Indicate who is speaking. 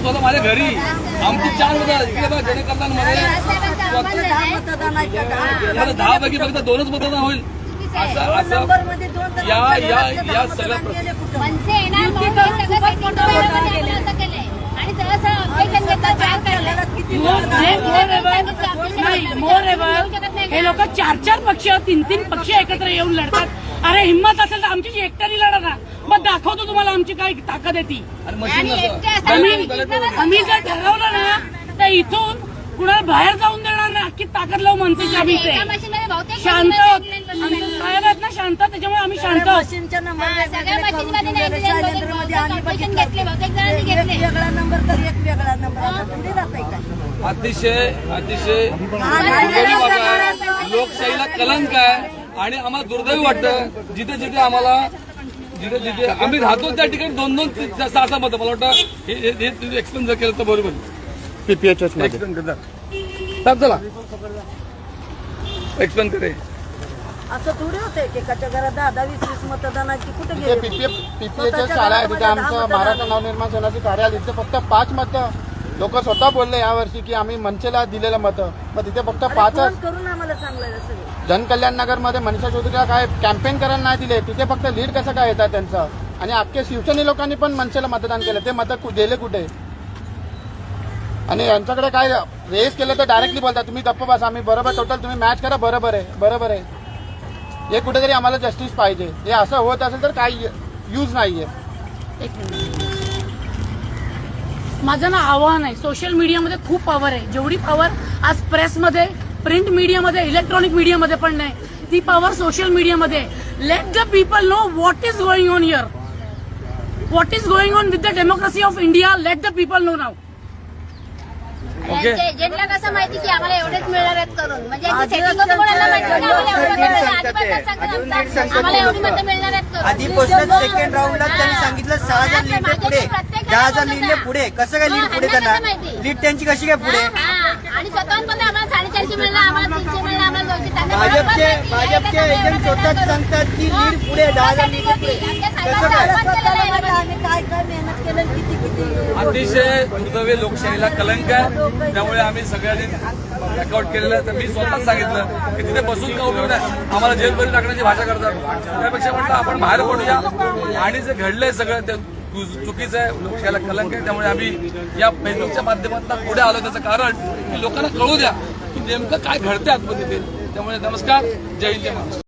Speaker 1: स्वतः माझ्या घरी. आमची चार मतदान इकडे बघा जनकल्याणमध्ये मला दहा पैकी फक्त दोनच मतदान होईल. असं असं या या या सगळ्या प्र-
Speaker 2: मनसे येणार म्हणून हे
Speaker 3: हे लोक चार चार पक्ष तीन तीन पक्ष एकत्र येऊन लढतात. अरे हिंमत असेल तर आमची एकट्याने लढा दाखवतो तुम्हाला आमची काय ताकद आहे ती. आम्ही जर ठरवलं ना तर इथून कुणाला बाहेर जाऊन देणार नाही अख्खी ताकद लावू मनसेची आम्ही शांत
Speaker 2: मशीनमध्ये
Speaker 3: आहोत.
Speaker 2: 99%
Speaker 3: आमचे साहेब आहेत ना शांत त्याच्यामुळे आम्ही शांत
Speaker 4: मशीनच्या. वेगळा नंबर तर एक वेगळा नंबर.
Speaker 1: अतिशय अतिशय लोकशाहीला कलंक आहे. आणि आम्हाला दुर्दैवी वाटतं जिथे जिथे आम्हाला जिथे जिथे आम्ही राहतो त्या ठिकाणी दोन दोन सहा सहा मतं. मला वाटतं हे हे- हे एक्सप्लेन जर केलं तर बरोबर
Speaker 5: मध्ये.
Speaker 1: एक्सप्लेन चला. एक्सप्लेन करे
Speaker 4: असं थोडी होते की एकाच्या घरात दहा दहा वीस वीस मतदानाची कुठे गेले?
Speaker 5: पीपीएचएस शाळा आहे तिथे आमचं महाराष्ट्र नवनिर्माण सेनाचे कार्यालय तिथे फक्त पाच मतं. लोक स्वतः बोलले यावर्षी की आम्ही मनसेला दिलेलं मतं. मग तिथे फक्त पाचच
Speaker 4: करून आम्हाला
Speaker 5: जनकल्याण नगरमध्ये मनीषा चौधरीला काय कॅम्पेन करायला नाही दिले तिथे फक्त लीड कसं काय येतात त्यांचं? आणि अख्खे शिवसेने लोकांनी पण मनसेला मतदान केलं ते मतं कु- गेले कुठे? आणि यांच्याकडे काय रेस केलं तर डायरेक्टली बोलतात तुम्ही गप्प बसा आम्ही बरोबर टोटल तुम्ही मॅच करा बरोबर आहे बरोबर आहे. हे कुठेतरी आम्हाला जस्टिस पाहिजे. हे असं होत असेल तर काही यूज नाहीये.
Speaker 3: माझं ना आव्हान आहे. सोशल मीडियामध्ये खूप पॉवर आहे. जेवढी पॉवर आज प्रेसमध्ये प्रिंट मीडियामध्ये इलेक्ट्रॉनिक मीडियामध्ये पण नाही ती पॉवर सोशल मीडियामध्ये let the people know what is going on here what is going on with the democracy of India let the people know नाव
Speaker 2: एजंटला कसं माहिती की आम्हाला एवढेच मिळणार आहेत करून. म्हणजे करून.
Speaker 6: आधीपासूनच सेकंड राऊंडला त्यांनी सांगितलं सहा हजार लीडने पुढे. दहा हजार लीडने पुढे. कसं काय लीड पुढे त्यांना लीड त्यांची कशी काय पुढे?
Speaker 2: हा, आणि स्वतःहून पण आम्हाला साडेचारशे मिळणार आम्हाला तीनशे मिळणार आम्हाला दोनशे. त्यांना बरोबर
Speaker 6: भाजपचे. भाजपचे एजंट स्वतःच सांगतात की लीड पुढे दहा हजार लीड
Speaker 2: त्यासाठी
Speaker 6: पुढे. कसं काय?
Speaker 4: किती
Speaker 1: अतिशय दुर्दैवी लोकशाहीला कलंक आहे. त्यामुळे आम्ही सगळ्यांनी रेकॉर्ड केलेलं तर मी स्वतःच सांगितलं की तिथे बसून का उपयोग नाही आम्हाला जेलभरी टाकण्याची भाषा करतात. त्यापेक्षा म्हटलं आपण बाहेर पडूया. आणि जे घडलंय सगळं ते चुकीचं आहे लोकशाहीला कलंक आहे त्यामुळे आम्ही या फेसबुकच्या माध्यमातून पुढे आलो. त्याचं कारण की लोकांना कळू द्या की नेमकं काय घडतंय आतमध्ये ते. त्यामुळे नमस्कार जय हिंद जय